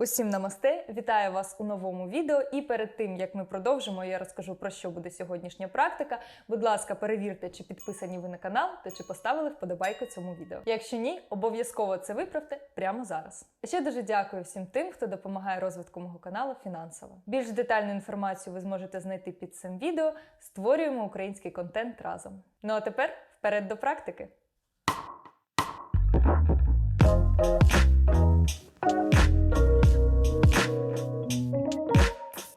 Усім намасте! Вітаю вас у новому відео. І перед тим як ми продовжимо, я розкажу про що буде сьогоднішня практика. Будь ласка, перевірте, чи підписані ви на канал та чи поставили вподобайку цьому відео. Якщо ні, обов'язково це виправте прямо зараз. Ще дуже дякую всім тим, хто допомагає розвитку мого каналу фінансово. Більш детальну інформацію ви зможете знайти під цим відео. Створюємо український контент разом. Ну а тепер вперед до практики.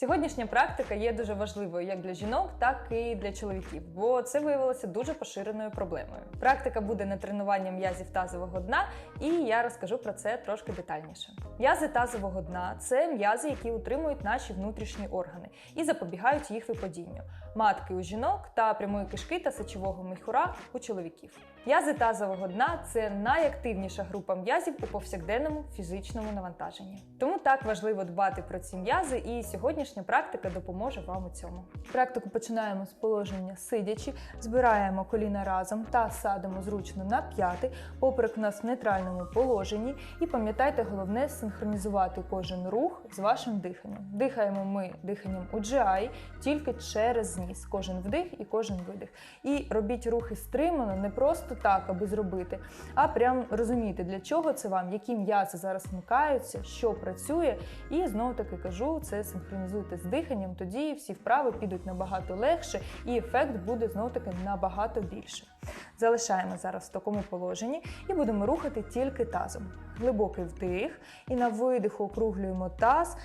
Сьогоднішня практика є дуже важливою як для жінок, так і для чоловіків, бо це виявилося дуже поширеною проблемою. Практика буде на тренування м'язів тазового дна, і я розкажу про це трошки детальніше. М'язи тазового дна це м'язи, які утримують наші внутрішні органи і запобігають їх випадінню. Матки у жінок та прямої кишки та сечового міхура у чоловіків. М'язи тазового дна це найактивніша група м'язів у повсякденному фізичному навантаженні. Тому так важливо дбати про ці м'язи, і сьогоднішня практика допоможе вам у цьому. Практику починаємо з положення сидячи, збираємо коліна разом та садимо зручно на п'яти, поперек у нас в нейтральному положенні. І пам'ятайте, головне синхронізувати кожен рух з вашим диханням. Дихаємо ми диханням UGI тільки через ніс, кожен вдих і кожен видих. І робіть рухи стримано, не просто так, аби зробити, а прям розуміти, для чого це вам, які м'язи зараз вмикаються, що працює. І знову таки кажу, це синхронізуйте з диханням, тоді всі вправи підуть набагато легше, і ефект буде знову таки набагато більше. Залишаємо зараз в такому положенні і будемо рухати тільки тазом. Глибокий вдих, і на видиху округлюємо таз.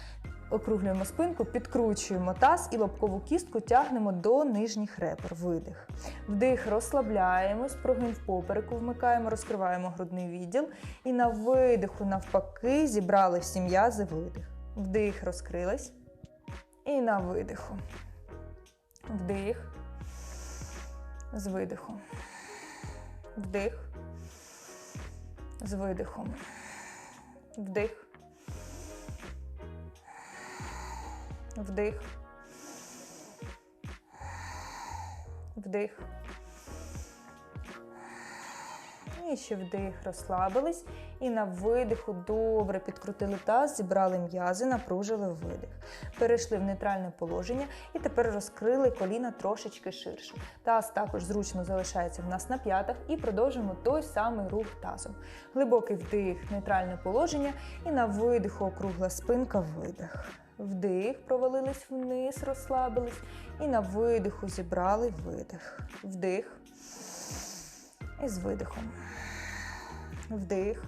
Округлюємо спинку, підкручуємо таз і лобкову кістку тягнемо до нижніх ребер. Видих. Вдих, розслабляємось, прогин в попереку вмикаємо, розкриваємо грудний відділ. І на видиху, навпаки, зібрали всі м'язи видих. Вдих, розкрились. І на видиху. Вдих. З видихом. Вдих. З видихом. Вдих. Вдих. Вдих. І ще вдих, розслабились. І на видиху добре підкрутили таз, зібрали м'язи, напружили видих. Перейшли в нейтральне положення і тепер розкрили коліна трошечки ширше. Таз також зручно залишається в нас на п'ятах і продовжуємо той самий рух тазом. Глибокий вдих, нейтральне положення. І на видиху округла спинка, видих. Вдих, провалились вниз, розслабились. І на видиху зібрали видих. Вдих. І з видихом. Вдих.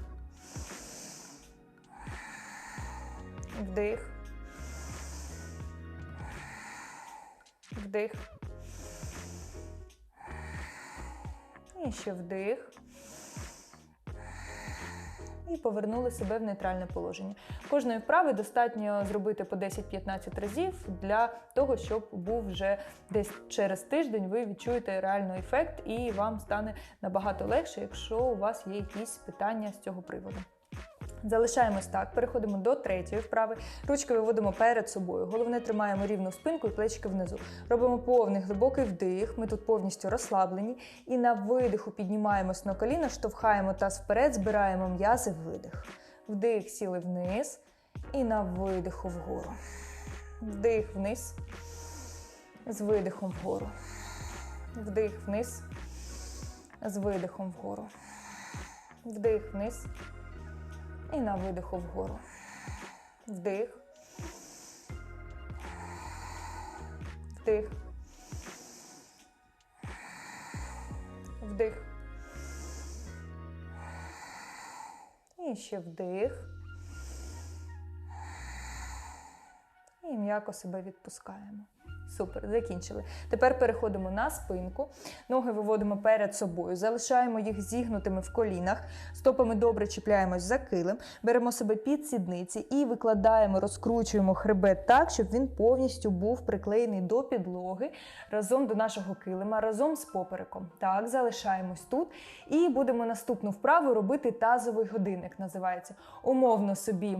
Вдих. Вдих. І ще вдих. І повернули себе в нейтральне положення. Кожної вправи достатньо зробити по 10-15 разів для того, щоб був вже десь через тиждень ви відчуєте реальний ефект, і вам стане набагато легше, якщо у вас є якісь питання з цього приводу. Залишаємось так, переходимо до третьої вправи. Ручки виводимо перед собою. Головне тримаємо рівну спинку і плечики внизу. Робимо повний глибокий вдих. Ми тут повністю розслаблені. І на видиху піднімаємось на коліна, штовхаємо таз вперед, збираємо м'язи, видих. Вдих, сіли вниз. І на видиху вгору. Вдих вниз. З видихом вгору. Вдих вниз. З видихом вгору. Вдих вниз. І на видиху вгору. Вдих. Вдих. Вдих. І ще вдих. І м'яко себе відпускаємо. Супер, закінчили. Тепер переходимо на спинку. Ноги виводимо перед собою, залишаємо їх зігнутими в колінах, стопами добре чіпляємось за килим, беремо себе під сідниці і викладаємо, розкручуємо хребет так, щоб він повністю був приклеєний до підлоги разом до нашого килима, разом з попереком. Так, залишаємось тут. І будемо наступну вправу робити тазовий годинник. Називається. Умовно собі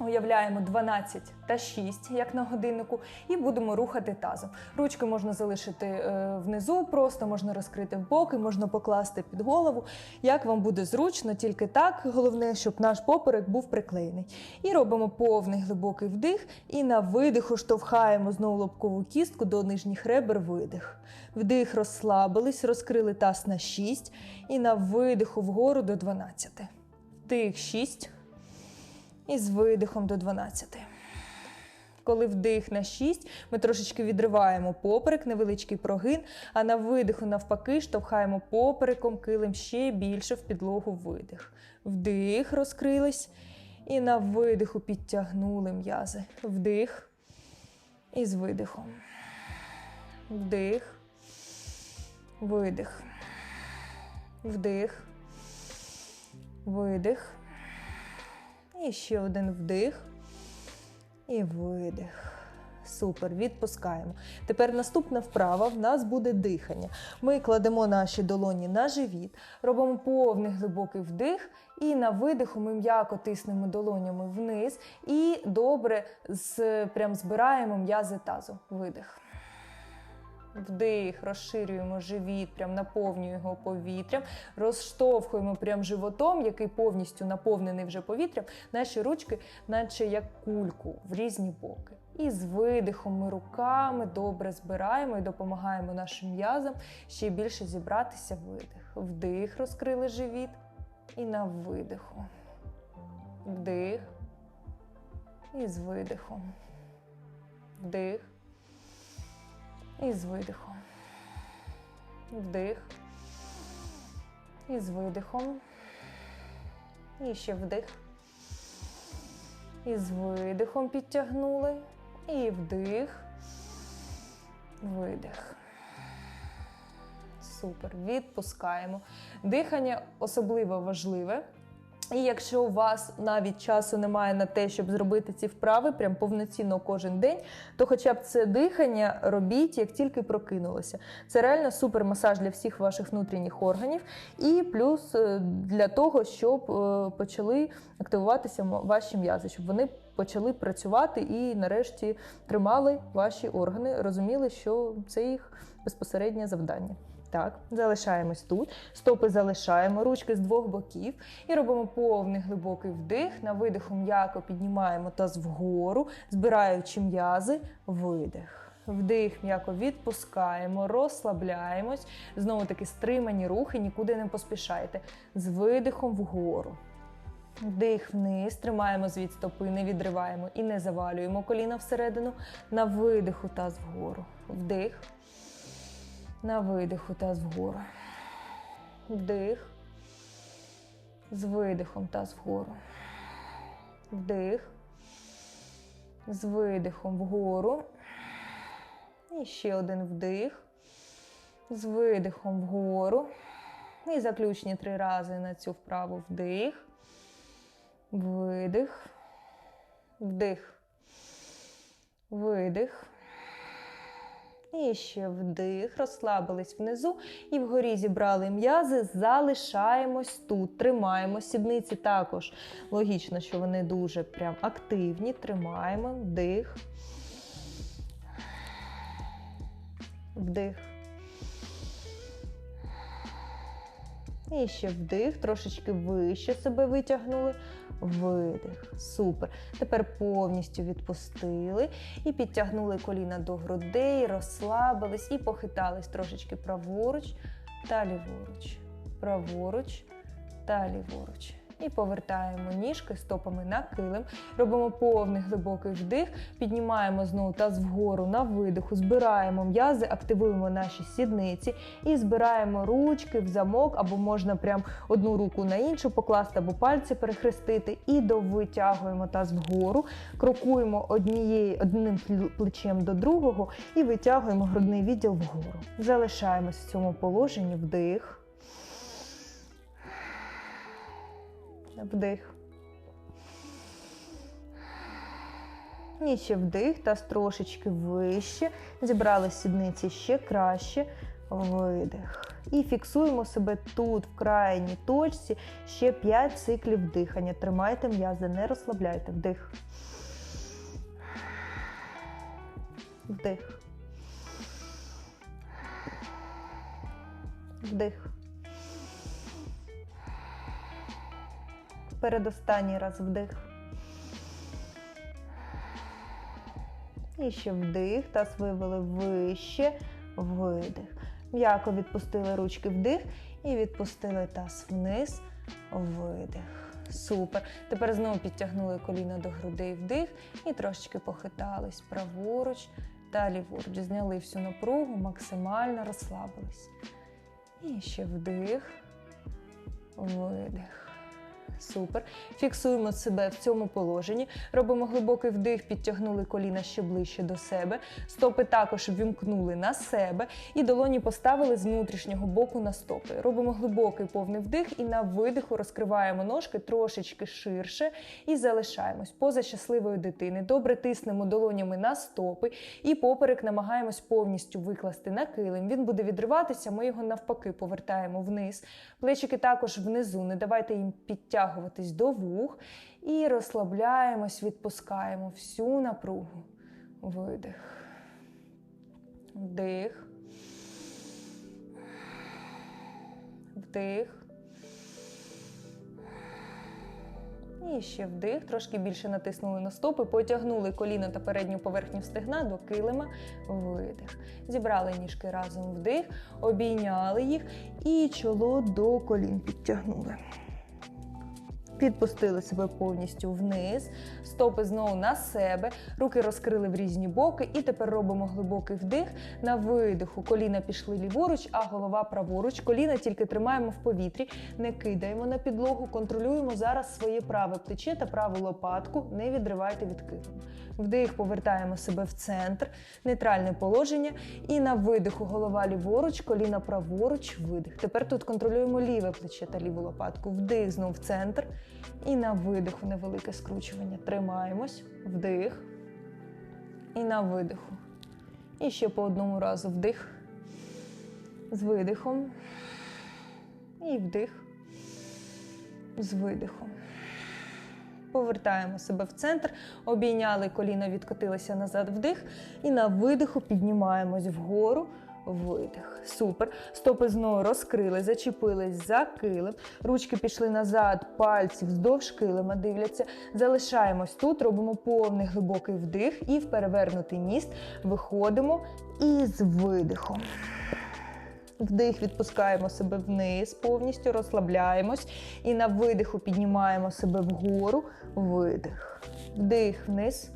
Уявляємо 12 та 6, як на годиннику, і будемо рухати тазом. Ручки можна залишити е, внизу, просто можна розкрити в боки, можна покласти під голову. Як вам буде зручно, тільки так. Головне, щоб наш поперек був приклеєний. І робимо повний глибокий вдих, і на видиху штовхаємо знову лобкову кістку до нижніх ребер. Видих. Вдих, розслабились, розкрили таз на 6, і на видиху вгору до 12. Вдих 6. І з видихом до 12. Коли вдих на 6, ми трошечки відриваємо поперек, невеличкий прогин, а на видиху, навпаки, штовхаємо попереком килим ще більше в підлогу видих. Вдих, розкрились. І на видиху підтягнули м'язи. Вдих. І з видихом. Вдих. Видих. Вдих. Видих. І ще один вдих. І видих. Супер, відпускаємо. Тепер наступна вправа в нас буде дихання. Ми кладемо наші долоні на живіт, робимо повний глибокий вдих, і на видиху ми м'яко тиснемо долонями вниз і добре прям збираємо м'язи тазу. Видих. Вдих, розширюємо живіт, прям наповнюємо його повітрям, розштовхуємо прям животом, який повністю наповнений вже повітрям, наші ручки, наче як кульку в різні боки. І з видихом ми руками добре збираємо і допомагаємо нашим м'язам ще більше зібратися. Видих. Вдих, розкрили живіт. І на видиху. Вдих. І з видихом. Вдих. І з видихом. Вдих. І з видихом. І ще вдих. І з видихом підтягнули. І вдих. Видих. Супер. Відпускаємо. Дихання особливо важливе. І якщо у вас навіть часу немає на те, щоб зробити ці вправи прям повноцінно кожен день, то хоча б це дихання робіть, як тільки прокинулося. Це реально супер масаж для всіх ваших внутрішніх органів, і плюс е, для того, щоб е, почали активуватися ваші м'язи, щоб вони почали працювати і нарешті тримали ваші органи, розуміли, що це їх безпосереднє завдання. Так, залишаємось тут. Стопи залишаємо, ручки з двох боків і робимо повний глибокий вдих. На видиху м'яко піднімаємо таз вгору, збираючи м'язи, видих. Вдих, м'яко відпускаємо, розслабляємось. Знову таки стримані рухи, нікуди не поспішайте. З видихом вгору. Вдих вниз, тримаємо звід стопи, не відриваємо і не завалюємо коліна всередину. На видиху таз вгору. Вдих. На видиху таз вгору. Вдих. З видихом таз вгору. Вдих. З видихом вгору. І ще один вдих. З видихом вгору. І заключні три рази на цю вправу вдих. Видих. Вдих. Видих. І ще вдих, розслабились внизу і вгорі зібрали м'язи, залишаємось тут, тримаємо сідниці також. Логічно, що вони дуже прям активні. Тримаємо, вдих. Вдих. І ще вдих, трошечки вище себе витягнули. Видих. Супер. Тепер повністю відпустили і підтягнули коліна до грудей, розслабились і похитались трошечки праворуч та ліворуч. Праворуч та ліворуч. І повертаємо ніжки стопами на килим. Робимо повний глибокий вдих, піднімаємо знову таз вгору на видиху, збираємо м'язи, активуємо наші сідниці і збираємо ручки в замок, або можна прям одну руку на іншу покласти, або пальці перехрестити. І довитягуємо таз вгору, крокуємо однією, одним плечем до другого і витягуємо грудний відділ вгору. Залишаємось в цьому положенні вдих. Вдих. І ще вдих, таз трошечки вище. Зібрали сідниці ще краще. Видих. І фіксуємо себе тут, в крайній точці, ще 5 циклів дихання. Тримайте м'язи, не розслабляйте. Вдих. Вдих. Вдих. Передостанній раз вдих. І ще вдих. Таз вивели вище. Видих. М'яко відпустили ручки вдих і відпустили таз вниз. Видих. Супер. Тепер знову підтягнули коліна до грудей вдих і трошечки похитались праворуч та ліворуч. Зняли всю напругу, максимально розслабились. І ще вдих, видих. Супер. Фіксуємо себе в цьому положенні. Робимо глибокий вдих, підтягнули коліна ще ближче до себе. Стопи також вімкнули на себе. І долоні поставили з внутрішнього боку на стопи. Робимо глибокий повний вдих і на видиху розкриваємо ножки трошечки ширше і залишаємось поза щасливої дитини. Добре тиснемо долонями на стопи і поперек намагаємось повністю викласти на килим. Він буде відриватися, ми його навпаки повертаємо вниз. Плечики також внизу. Не давайте їм підтягуватись до вух. І розслабляємось, відпускаємо всю напругу. Видих. Вдих. Вдих. І ще вдих, трошки більше натиснули на стопи, потягнули коліна та передню поверхню стегна до килима. Видих. Зібрали ніжки разом вдих, обійняли їх і чоло до колін підтягнули. Підпустили себе повністю вниз, стопи знову на себе, руки розкрили в різні боки. І тепер робимо глибокий вдих. На видиху коліна пішли ліворуч, а голова праворуч. Коліна тільки тримаємо в повітрі, не кидаємо на підлогу, контролюємо зараз своє праве плече та праву лопатку. Не відривайте від килиму. Вдих, повертаємо себе в центр, нейтральне положення. І на видиху голова ліворуч, коліна праворуч, видих. Тепер тут контролюємо ліве плече та ліву лопатку. Вдих знову в центр. І на видиху невелике скручування. Тримаємось, вдих. І на видиху. І ще по одному разу вдих. З видихом. І вдих. З видихом. Повертаємо себе в центр, обійняли коліна, відкотилися назад вдих. І на видиху піднімаємось вгору. Видих. Супер. Стопи знову розкрили, зачепились за килим. Ручки пішли назад, пальці вздовж килима дивляться. Залишаємось тут, робимо повний глибокий вдих і в перевернутий міст виходимо із видихом. Вдих, відпускаємо себе вниз, повністю розслабляємось. І на видиху піднімаємо себе вгору. Видих. Вдих вниз.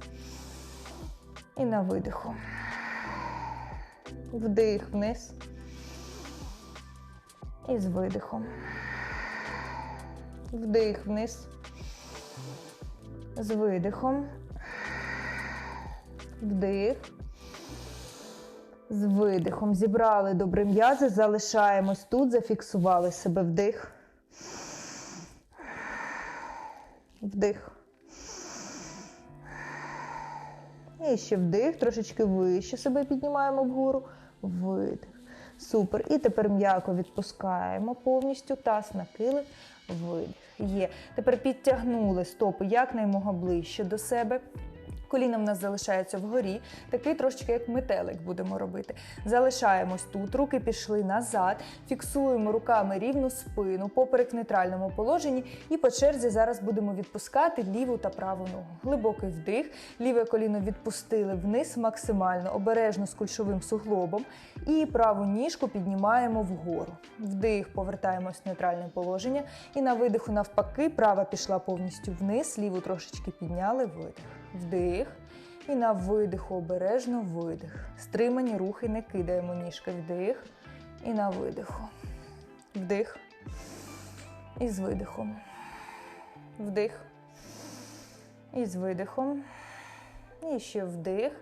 І на видиху. Вдих вниз. І з видихом. Вдих вниз. З видихом. Вдих. З видихом. Зібрали добре м'язи, залишаємось тут, зафіксували себе вдих. Вдих. І ще вдих, трошечки вище себе піднімаємо вгору. Видих. Супер. І тепер м'яко відпускаємо повністю таз на килим. Видих. Є. Тепер підтягнули стопи якнаймога ближче до себе. Коліна в нас залишається вгорі, такий трошечки як метелик будемо робити. Залишаємось тут, руки пішли назад, фіксуємо руками рівну спину, поперек нейтральному положенні. І по черзі зараз будемо відпускати ліву та праву ногу. Глибокий вдих, ліве коліно відпустили вниз максимально, обережно з кульшовим суглобом. І праву ніжку піднімаємо вгору. Вдих, повертаємось в нейтральне положення. І на видиху, навпаки, права пішла повністю вниз, ліву трошечки підняли, видих. Вдих. І на видиху обережно видих. Стримані рухи не кидаємо ніжки. Вдих. І на видиху. Вдих. І з видихом. Вдих. І з видихом. І ще вдих.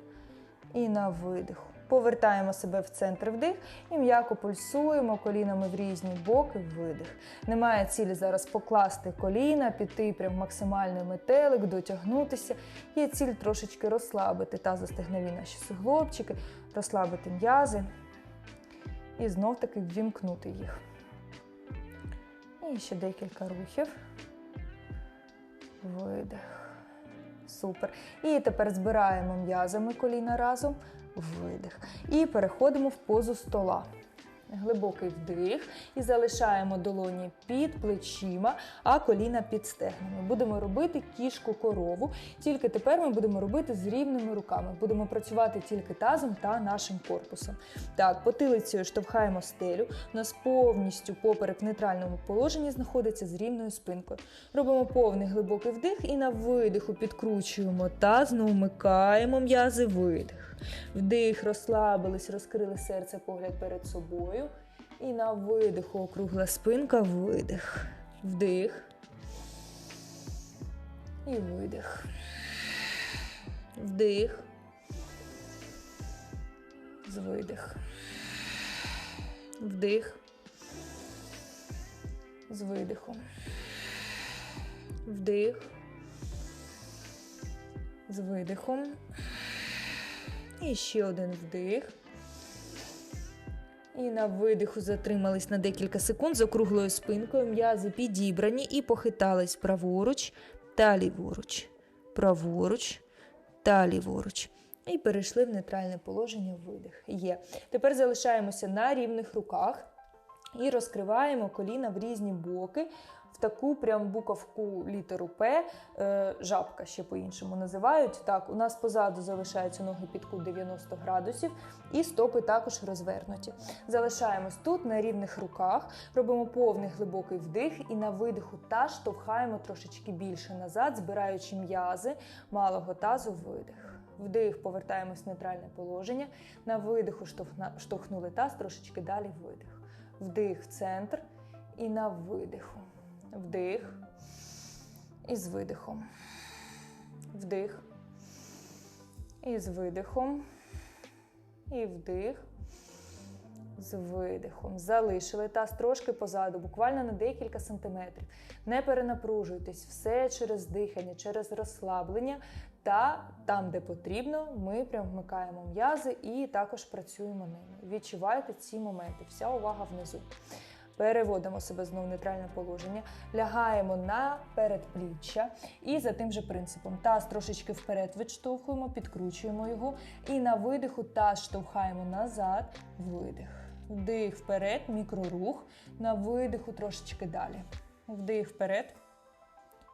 І на видиху. Повертаємо себе в центр вдих і м'яко пульсуємо колінами в різні боки, видих. Немає цілі зараз покласти коліна, піти прям максимальний метелик, дотягнутися. Є ціль трошечки розслабити тазостегнові наші суглобчики, розслабити м'язи. І знов таки ввімкнути їх. І ще декілька рухів. Видих. Супер. І тепер збираємо м'язами коліна разом. Видих. І переходимо в позу стола. Глибокий вдих і залишаємо долоні під плечима, а коліна під стегнами. Будемо робити кішку корову. Тільки тепер ми будемо робити з рівними руками. Будемо працювати тільки тазом та нашим корпусом. Так, потилицею штовхаємо стелю. У нас повністю поперек в нейтральному положенні знаходиться з рівною спинкою. Робимо повний глибокий вдих і на видиху підкручуємо таз, знову вмикаємо м'язи, видих. Вдих, розслабились, розкрили серце, погляд перед собою. І на видиху округла спинка, видих. Вдих. І видих. Вдих. З видих. Вдих. З видихом. Вдих. З видихом. І ще один вдих. І на видиху затримались на декілька секунд з округлою спинкою. М'язи підібрані і похитались праворуч та ліворуч. Праворуч та ліворуч. І перейшли в нейтральне положення видих. Є. Тепер залишаємося на рівних руках і розкриваємо коліна в різні боки. Таку прям буковку літеру П, е, жабка ще по-іншому називають. Так, у нас позаду залишаються ноги під кут 90 градусів, і стопи також розвернуті. Залишаємось тут на рівних руках, робимо повний глибокий вдих і на видиху та штовхаємо трошечки більше назад, збираючи м'язи малого тазу видих. Вдих, повертаємось в нейтральне положення. На видиху штовхнули таз, трошечки далі видих. Вдих в центр і на видиху. Вдих. І з видихом. Вдих. І з видихом. І вдих. З видихом. Залишили таз трошки позаду, буквально на декілька сантиметрів. Не перенапружуйтесь, все через дихання, через розслаблення. Та там, де потрібно, ми прям вмикаємо м'язи і також працюємо ними. Відчувайте ці моменти. Вся увага внизу. Переводимо себе знову в нейтральне положення, лягаємо на передпліччя і за тим же принципом таз трошечки вперед відштовхуємо, підкручуємо його. І на видиху таз штовхаємо назад, видих. Вдих вперед, мікрорух. На видиху трошечки далі. Вдих вперед.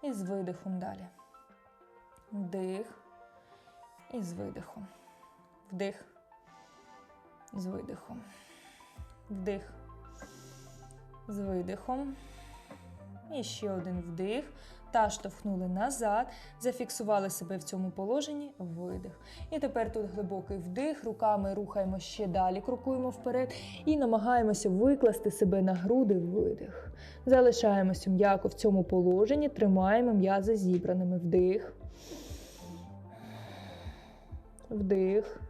І з видихом далі. Вдих. І з видихом. Вдих. З видихом. Вдих з видихом. І ще один вдих. Та штовхнули назад, зафіксували себе в цьому положенні, видих. І тепер тут глибокий вдих, руками рухаємо ще далі, крокуємо вперед і намагаємося викласти себе на груди, видих. Залишаємося м'яко в цьому положенні, тримаємо м'язи зібраними. Вдих. Вдих.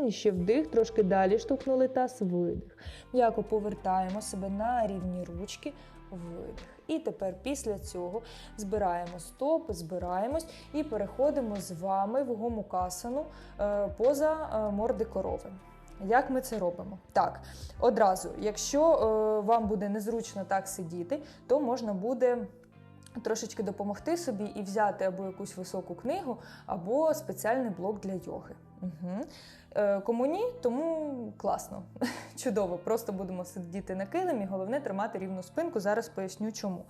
І ще вдих, трошки далі штовхнули таз, видих. М'яко повертаємо себе на рівні ручки, видих. І тепер після цього збираємо стопи, збираємось і переходимо з вами в гомукасану е, поза е, морди корови. Як ми це робимо? Так, одразу, якщо е, вам буде незручно так сидіти, то можна буде трошечки допомогти собі і взяти або якусь високу книгу, або спеціальний блок для йоги. Угу. Е, кому ні, тому класно, чудово. Просто будемо сидіти на килимі. Головне тримати рівну спинку. Зараз поясню, чому.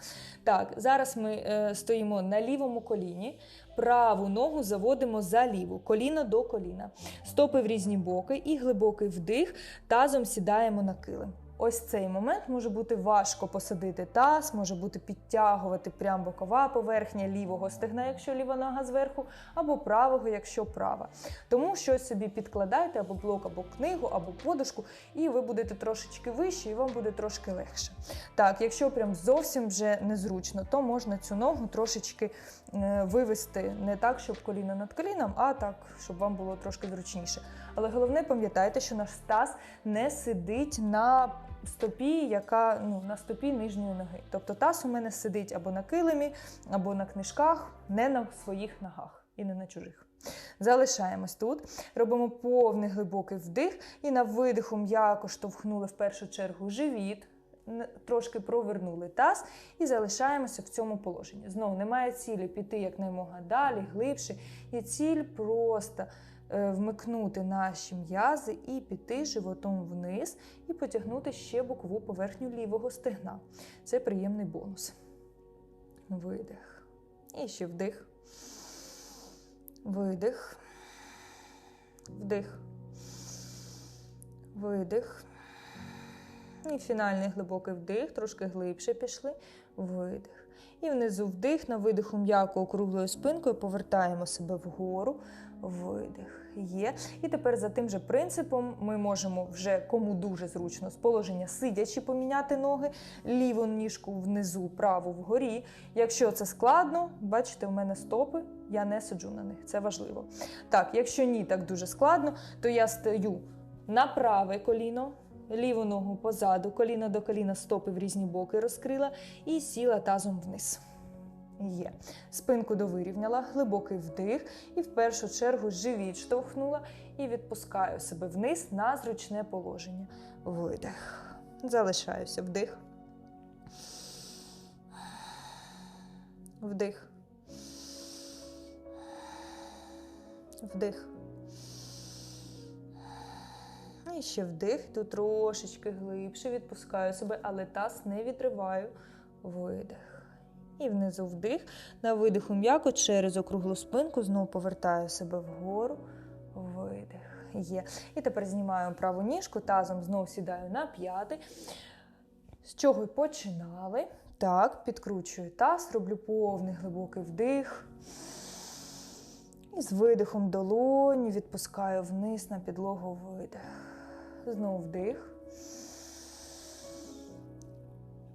Так, зараз ми е, стоїмо на лівому коліні, праву ногу заводимо за ліву, коліно до коліна, стопи в різні боки і глибокий вдих, тазом сідаємо на килим. Ось цей момент може бути важко посадити таз, може бути підтягувати прям бокова поверхня лівого стегна, якщо ліва нога зверху, або правого, якщо права. Тому щось собі підкладайте або блок, або книгу, або подушку, і ви будете трошечки вище, і вам буде трошки легше. Так, якщо прям зовсім вже незручно, то можна цю ногу трошечки е, вивести не так, щоб коліно над коліном, а так, щоб вам було трошки зручніше. Але головне пам'ятайте, що наш таз не сидить на стопі, яка ну, на стопі нижньої ноги. Тобто таз у мене сидить або на килимі, або на книжках, не на своїх ногах. і не на чужих. Залишаємось тут, робимо повний глибокий вдих і на видиху м'яко штовхнули в першу чергу живіт, трошки провернули таз і залишаємося в цьому положенні. Знову немає цілі піти якнаймога далі, глибше. Є ціль просто вмикнути наші м'язи і піти животом вниз і потягнути ще бокову поверхню лівого стегна. Це приємний бонус. Видих. І ще вдих. Видих. Вдих. Видих. І фінальний глибокий вдих, трошки глибше пішли. Видих. І внизу вдих, на видиху м'яко округлою спинкою повертаємо себе вгору. Видих. Є. І тепер за тим же принципом ми можемо вже кому дуже зручно з положення сидячи поміняти ноги, ліву ніжку внизу, праву вгорі. Якщо це складно, бачите, у мене стопи, я не сиджу на них. Це важливо. Так, якщо ні, так дуже складно, то я стою на праве коліно, ліву ногу позаду, коліно до коліна, стопи в різні боки розкрила і сіла тазом вниз. Є. Спинку довирівняла, глибокий вдих, і в першу чергу живіт штовхнула і відпускаю себе вниз на зручне положення. Видих. Залишаюся. Вдих. Вдих. Вдих. І ще вдих, йду трошечки глибше, відпускаю себе, але таз не відриваю. Видих. І внизу вдих. На видиху м'яко через округлу спинку знову повертаю себе вгору. Видих. Є. І тепер знімаю праву ніжку, тазом знову сідаю на п'яти. З чого й починали. Так, підкручую таз, роблю повний глибокий вдих. І з видихом долоні відпускаю вниз на підлогу видих. Знову вдих.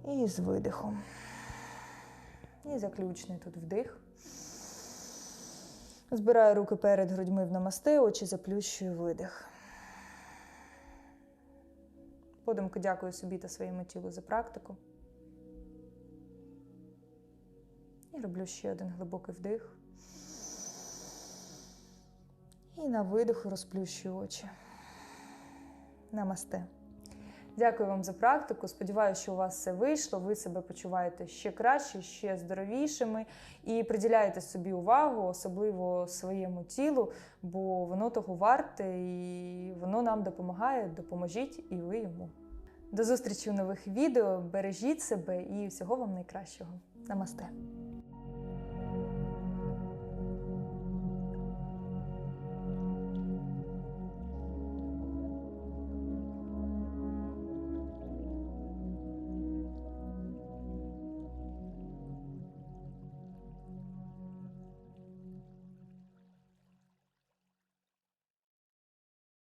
І з видихом. І заключний тут вдих. Збираю руки перед грудьми в намасте, очі заплющую видих. Подумки дякую собі та своєму тілу за практику. І роблю ще один глибокий вдих. І на видиху розплющую очі. Намасте. Дякую вам за практику. Сподіваюся, що у вас все вийшло. Ви себе почуваєте ще краще, ще здоровішими і приділяєте собі увагу, особливо своєму тілу, бо воно того варте і воно нам допомагає. Допоможіть і ви йому. До зустрічі у нових відео. Бережіть себе і всього вам найкращого. Намасте.